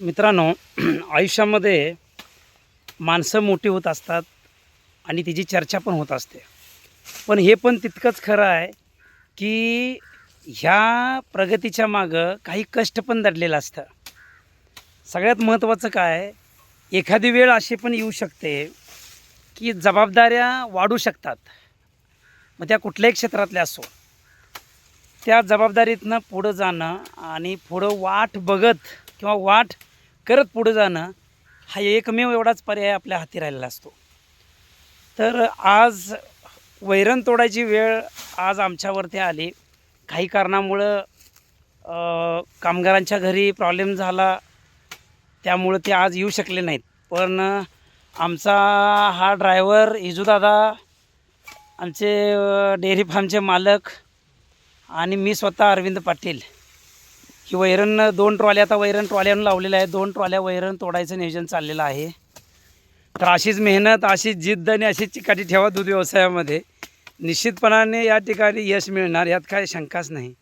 मित्रांनो आयुष्यामध्ये माणसं मोठी होत असतात आणि तिची चर्चा पण होत असते. पण हे पण तितकंच खरं आहे की ह्या प्रगतीच्या मागं काही कष्ट पण दडलेलं असतं. सगळ्यात महत्त्वाचं काय एखादी वेळ अशी पण येऊ शकते की जबाबदाऱ्या वाढू शकतात. मग त्या कुठल्याही क्षेत्रातल्या असो. त्या जबाबदारीतनं पुढं जाणं आणि पुढं वाट बघत किंवा वाट करत पुढं जाणं हा एकमेव एवढाच पर्याय आपल्या हाती राहिलेला असतो. तर आज वैरण तोडायची वेळ आज आमच्यावरती आली. काही कारणामुळं कामगारांच्या घरी प्रॉब्लेम झाला. त्यामुळं ते आज येऊ शकले नाहीत. पण आमचा हा ड्रायव्हर इजूदादा आमचे डेअरी फार्मचे मालक आणि मी स्वतः अरविंद पाटील. ही वैरण दोन ट्रॉल्या आता वैरण ट्रॉल्यानं लावलेल्या आहे. दोन ट्रॉल्या वैरण तोडायचं नियोजन चाललेलं आहे. तर अशीच मेहनत अशीच जिद्द आणि अशीच चिकाटी ठेवा दूध व्यवसायामध्ये. निश्चितपणाने या ठिकाणी यश मिळणार यात काही शंकाच नाही.